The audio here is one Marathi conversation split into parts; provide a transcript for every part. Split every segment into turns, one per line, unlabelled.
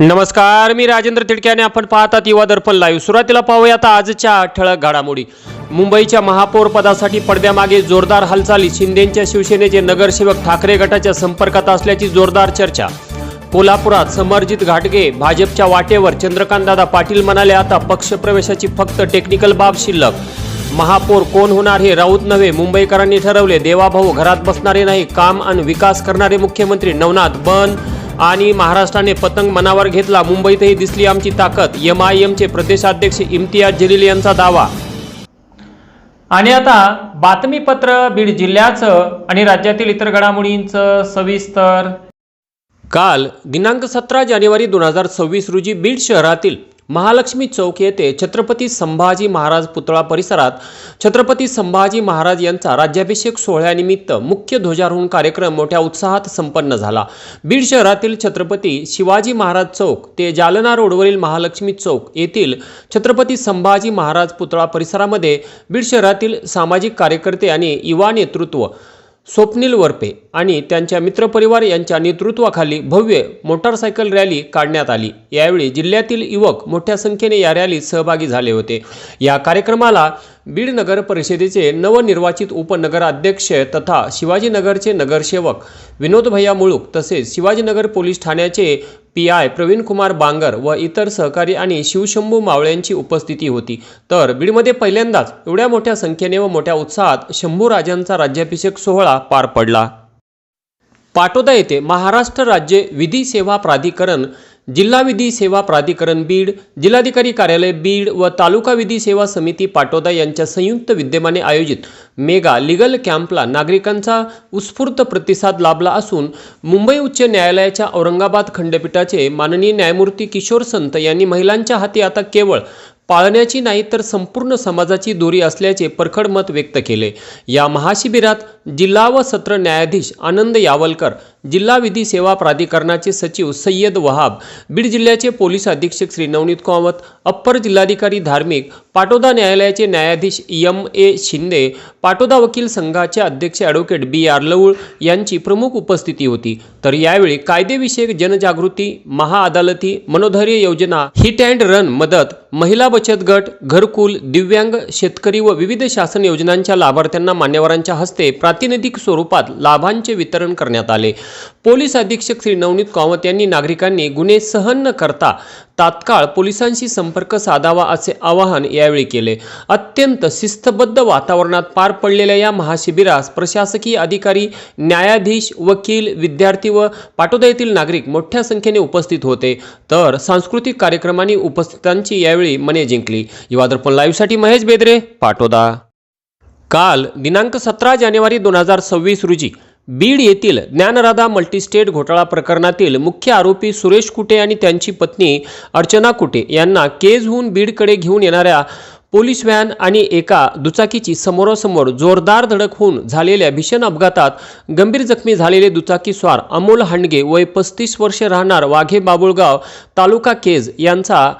नमस्कार मी राजेंद्र तिडक्याने आपण पाहतात युवा दर्पण लाईव्ह सुरुवातीला पाहूया आता आजच्या ठळक घडामोडी. मुंबईच्या महापौर पदासाठी पडद्यामागे जोरदार हालचाली. शिंदेच्या शिवसेनेचे नगरसेवक ठाकरे गटाच्या संपर्कात असल्याची जोरदार चर्चा. कोल्हापुरात समरजित घाटगे भाजपच्या वाटेवर. चंद्रकांतदादा पाटील म्हणाले आता पक्षप्रवेशाची फक्त टेक्निकल बाब शिल्लक. महापौर कोण होणार हे राऊत नव्हे मुंबईकरांनी ठरवले. देवाभाऊ घरात बसणारे नाही काम आणि विकास करणारे मुख्यमंत्री नवनाथ बन आणि महाराष्ट्राने पतंग मनावर घेतला. मुंबईतही दिसली आमची ताकद. एम आय एमचे प्रदेशाध्यक्ष इम्तियाज जलील यांचा दावा. आणि आता बातमीपत्र बीड जिल्ह्याचं आणि राज्यातील इतर घडामोडींचं सविस्तर. काल दिनांक सतरा जानेवारी दोन हजार सव्वीस रोजी बीड शहरातील महालक्ष्मी चौक येथे छत्रपती संभाजी महाराज पुतळा परिसरात छत्रपती संभाजी महाराज यांचा राज्याभिषेक सोहळ्यानिमित्त मुख्य ध्वजारोहण कार्यक्रम मोठ्या उत्साहात संपन्न झाला. बीड शहरातील छत्रपती शिवाजी महाराज चौक ते जालना रोडवरील महालक्ष्मी चौक येथील छत्रपती संभाजी महाराज पुतळा परिसरामध्ये बीड शहरातील सामाजिक कार्यकर्ते आणि युवा नेतृत्व स्वप्नील वरपे आणि त्यांच्या मित्रपरिवार यांच्या नेतृत्वाखाली भव्य मोटारसायकल रॅली काढण्यात आली. यावेळी जिल्ह्यातील युवक मोठ्या संख्येने या रॅलीत सहभागी झाले होते. या कार्यक्रमाला बीड नगर परिषदेचे नवनिर्वाचित उपनगराध्यक्ष तथा शिवाजीनगरचे नगरसेवक विनोद भैया मुळूक तसेच शिवाजीनगर पोलीस ठाण्याचे पी आय प्रवीणकुमार बांगर व इतर सहकारी आणि शिवशंभू मावळ्यांची उपस्थिती होती. तर बीडमध्ये पहिल्यांदाच एवढ्या मोठ्या संख्येने व मोठ्या उत्साहात शंभूराजांचा राज्याभिषेक सोहळा पार पडला. पाटोदा येथे महाराष्ट्र राज्य विधी सेवा प्राधिकरण जिल्हा विधी सेवा प्राधिकरण बीड जिल्हाधिकारी कार्यालय बीड व तालुका विधी सेवा समिती पाटोदा यांच्या संयुक्त विद्यमाने आयोजित मेगा लिगल कॅम्पला नागरिकांचा उत्स्फूर्त प्रतिसाद लाभला असून मुंबई उच्च न्यायालयाच्या औरंगाबाद खंडपीठाचे माननीय न्यायमूर्ती किशोर संत यांनी महिलांच्या हाती आता केवळ पाळण्याची नाही तर संपूर्ण समाजाची दोरी असल्याचे परखड मत व्यक्त केले. या महाशिबिरात जिल्हा व सत्र न्यायाधीश आनंद यावलकर जिल्हा विधी सेवा प्राधिकरणाचे सचिव सय्यद वहाब बीड जिल्ह्याचे पोलीस अधीक्षक श्री नवनीत कामत अप्पर जिल्हाधिकारी धार्मिक पाटोदा न्यायालयाचे न्यायाधीश एम ए शिंदे पाटोदा वकील संघाचे अध्यक्ष ॲडव्होकेट बी आर लवळ यांची प्रमुख उपस्थिती होती. तर यावेळी कायदेविषयक जनजागृती महाअदालती मनोधैर्य योजना हिट अँड रन मदत महिला बचत गट घरकुल दिव्यांग शेतकरी व विविध शासन योजनांच्या लाभार्थ्यांना मान्यवरांच्या हस्ते प्रातिनिधिक स्वरूपात लाभांचे वितरण करण्यात आले. पोलीस अधीक्षक श्री नवनीत कामत यांनी नागरिकांनी गुन्हे सहन न करता तात्काळ पोलिसांशी संपर्क साधावा असे आवाहन यावेळी केले. अत्यंत शिस्तबद्ध वातावरणात पार पडलेल्या या महाशिबिरास प्रशासकीय अधिकारी न्यायाधीश वकील विद्यार्थी व पाटोदयातील नागरिक मोठ्या संख्येने उपस्थित होते. तर सांस्कृतिक कार्यक्रमांनी उपस्थितांची यावेळी मने जिंकली. युवादर्पण लाईव्हसाठी महेश बेदरे पाटोदा. काल दिनांक सतरा जानेवारी दोन हजार सव्वीस रोजी बीड येथील ज्ञानराधा मल्टीस्टेट घोटाळा प्रकरणातील मुख्य आरोपी सुरेश कुटे आणि त्यांची पत्नी अर्चना कुटे यांना केजहून बीडकडे घेऊन येणाऱ्या पोलीस व्हॅन आणि एका दुचाकीची समोरासमोर जोरदार धडक होऊन झालेल्या भीषण अपघातात गंभीर जखमी झालेले दुचाकी स्वार अमोल हांडगे वय पस्तीस वर्षे राहणार वाघे बाबुळगाव तालुका केज यांचा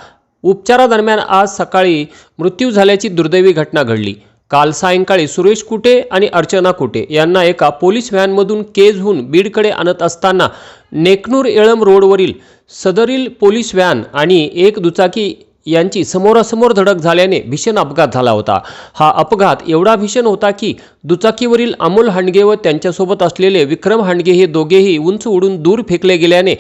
उपचारादरम्यान आज सकाळी मृत्यू झाल्याची दुर्दैवी घटना घडली. काल सायंकाळी सुरेश कुटे आणि अर्चना कुटे यांना एका पोलीस व्हॅनमधून केजहून बीडकडे आणत असताना नेकनूर येळम रोडवरील सदरील पोलीस व्हॅन आणि एक दुचाकी यांची समोरासमोर धडक झाल्याने भीषण अपघात झाला होता. हा अपघात एवढा भीषण होता की दुचाकीवरील अमोल हांडगे व त्यांच्यासोबत असलेले विक्रम हांडगे हे दोघेही उंच उडून दूर फेकले गेल्याने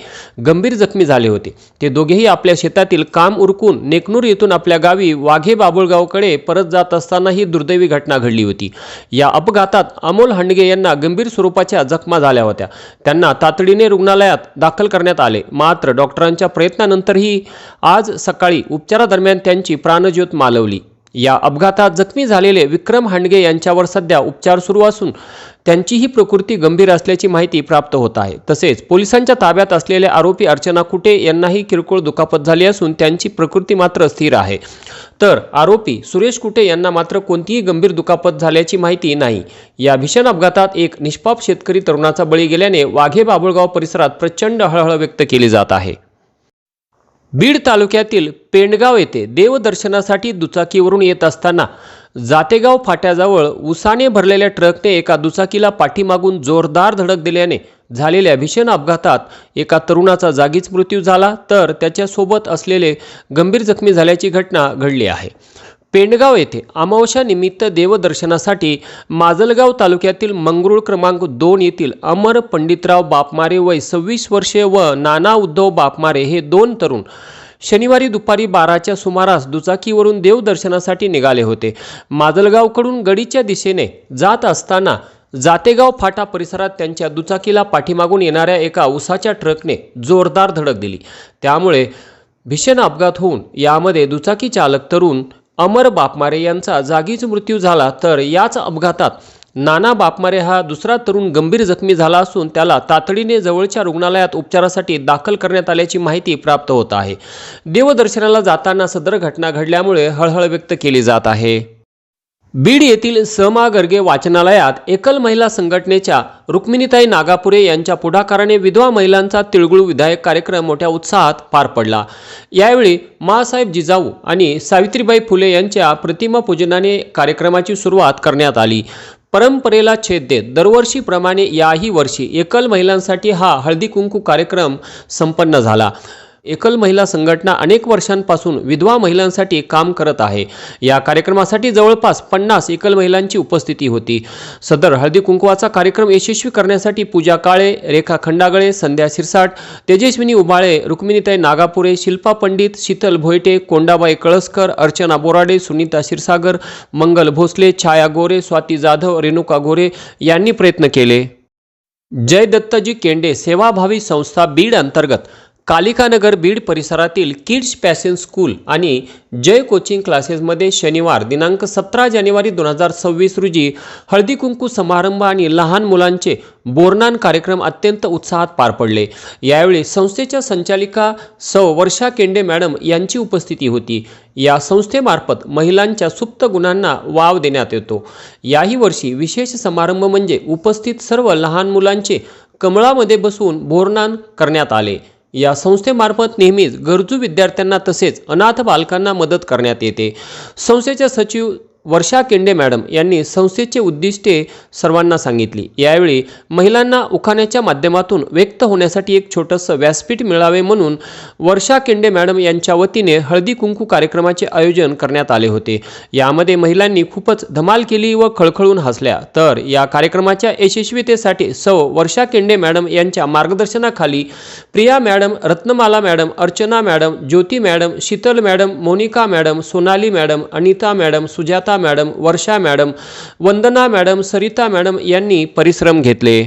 गंभीर जखमी झाले होते. ते दोघेही आपल्या शेतातील काम उरकून नेकनूर येथून आपल्या गावी वाघे बाबुळगावकडे परत जात असताना ही दुर्दैवी घटना घडली होती. या अपघातात अमोल हांडगे यांना गंभीर स्वरूपाच्या जखमा झाल्या होत्या. त्यांना तातडीने रुग्णालयात दाखल करण्यात आले. मात्र डॉक्टरांच्या प्रयत्नानंतरही आज सकाळी उप उपचारादरम्यान त्यांची प्राणज्योत मालवली. या अपघातात जखमी झालेले विक्रम हांडगे यांच्यावर सध्या उपचार सुरू असून त्यांचीही प्रकृती गंभीर असल्याची माहिती प्राप्त होत आहे. तसेच पोलिसांच्या ताब्यात असलेले आरोपी अर्चना कुटे यांनाही किरकोळ दुखापत झाली असून त्यांची प्रकृती मात्र स्थिर आहे. तर आरोपी सुरेश कुटे यांना मात्र कोणतीही गंभीर दुखापत झाल्याची माहिती नाही. या भीषण अपघातात एक निष्पाप शेतकरी तरुणाचा बळी गेल्याने वाघे बाबुळगाव परिसरात प्रचंड हळहळ व्यक्त केली जात आहे. बीड तालुक्यातील पेंडगाव येथे देवदर्शनासाठी दुचाकीवरून येत असताना जातेगाव फाट्याजवळ उसाने भरलेल्या ट्रकने एका दुचाकीला पाठीमागून जोरदार धडक दिल्याने झालेल्या भीषण अपघातात एका तरुणाचा जागीच मृत्यू झाला तर त्याच्यासोबत असलेले गंभीर जखमी झाल्याची घटना घडली आहे. पेंडगाव येथे अमावस्या निमित्त देवदर्शनासाठी माजलगाव तालुक्यातील मंगरुळ क्रमांक दोन येथील अमर पंडितराव बापमारे वय सव्वीस वर्षे व नाना उद्धव बापमारे हे दोन तरुण शनिवारी दुपारी बाराच्या सुमारास दुचाकीवरून देवदर्शनासाठी निघाले होते. माजलगावकडून गडीच्या दिशेने जात असताना जातेगाव फाटा परिसरात त्यांच्या दुचाकीला पाठीमागून येणाऱ्या एका उसाच्या ट्रकने जोरदार धडक दिली. त्यामुळे भीषण अपघात होऊन यामध्ये दुचाकी चालक तरुण अमर बापमारे यांचा जागीच मृत्यू झाला तर याच अपघातात नाना बापमारे हा दुसरा तरुण गंभीर जखमी झाला असून त्याला तातडीने जवळच्या रुग्णालयात उपचारासाठी दाखल करण्यात आल्याची माहिती प्राप्त होत आहे. देवदर्शनाला जाताना सदर घटना घडल्यामुळे हळहळ व्यक्त केली जात आहे. बीड येथील समा गर्गे वाचनालयात एकल महिला संघटनेच्या रुक्मिणीताई नागापुरे यांच्या पुढाकाराने विधवा महिलांचा तिळगुळ विधायक कार्यक्रम मोठ्या उत्साहात पार पडला. यावेळी मासाहेब जिजाऊ आणि सावित्रीबाई फुले यांच्या प्रतिमा पूजनाने कार्यक्रमाची सुरुवात करण्यात आली. परंपरेला छेद देत दरवर्षीप्रमाणे याही वर्षी एकल महिलांसाठी हा हळदी कुंकू कार्यक्रम संपन्न झाला. एकल महिला संघटना अनेक वर्षांपासून विधवा महिलांसाठी काम करत आहे. या कार्यक्रमासाठी जवळपास पन्नास एकल महिलांची उपस्थिती होती. सदर हळदी कुंकवाचा कार्यक्रम यशस्वी करण्यासाठी पूजा काळे रेखा खंडागळे संध्या शिरसाट तेजस्विनी उबाळे रुक्मिणीताई नागापुरे शिल्पा पंडित शीतल भोयटे कोंडाबाई कळसकर अर्चना बोराडे सुनीता क्षीरसागर मंगल भोसले छाया गोरे स्वाती जाधव रेणुका गोरे यांनी प्रयत्न केले. जय दत्तजी केंडे सेवाभावी संस्था बीड अंतर्गत कालिकानगर बीड परिसरातील किड्स पॅशन स्कूल आणि जय कोचिंग क्लासेसमध्ये शनिवार दिनांक सतरा जानेवारी दोन हजार सव्वीस रोजी हळदी कुंकू समारंभ आणि लहान मुलांचे बोरनान कार्यक्रम अत्यंत उत्साहात पार पडले. यावेळी संस्थेच्या संचालिका सौ वर्षा केंडे मॅडम यांची उपस्थिती होती. या संस्थेमार्फत महिलांच्या सुप्त गुणांना वाव देण्यात येतो. याही वर्षी विशेष समारंभ म्हणजे उपस्थित सर्व लहान मुलांचे कमळामध्ये बसवून बोरनान करण्यात आले. या संस्थेमार्फत नेहमीच गरजू विद्यार्थ्यांना तसेच अनाथ बालकांना मदत करण्यात येते. संस्थेच्या सचिव वर्षा केंडे मॅडम यांनी संस्थेचे उद्दिष्टे सर्वांना सांगितली. यावेळी महिलांना उखाण्याच्या माध्यमातून व्यक्त होण्यासाठी एक छोटंसं व्यासपीठ मिळावे म्हणून वर्षा केंडे मॅडम यांच्या वतीने हळदी कुंकू कार्यक्रमाचे आयोजन करण्यात आले होते. यामध्ये महिलांनी खूपच धमाल केली व खळखळून हसल्या. तर या कार्यक्रमाच्या यशस्वीतेसाठी सौ वर्षा केंडे मॅडम यांच्या मार्गदर्शनाखाली Priya madam Ratnamala madam Archana madam Jyoti madam Sheetal madam Monika madam Sonali madam Anita madam Sujata Sujata madam Varsha madam Vandana madam Sarita madam यांनी परिश्रम घेतले.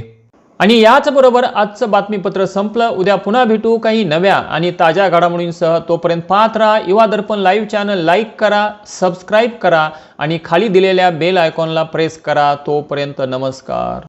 आणि याचबरोबर आजचं बातमीपत्र संपलं. उद्या पुन्हा भेटू काही नव्या आणि ताज्या घडामोडींसह. तोपर्यंत पाहत राहा Yuva Darpan live channel. Like करा सबस्क्राईब करा आणि खाली दिलेल्या बेल आयकॉनला प्रेस करा. तोपर्यंत नमस्कार.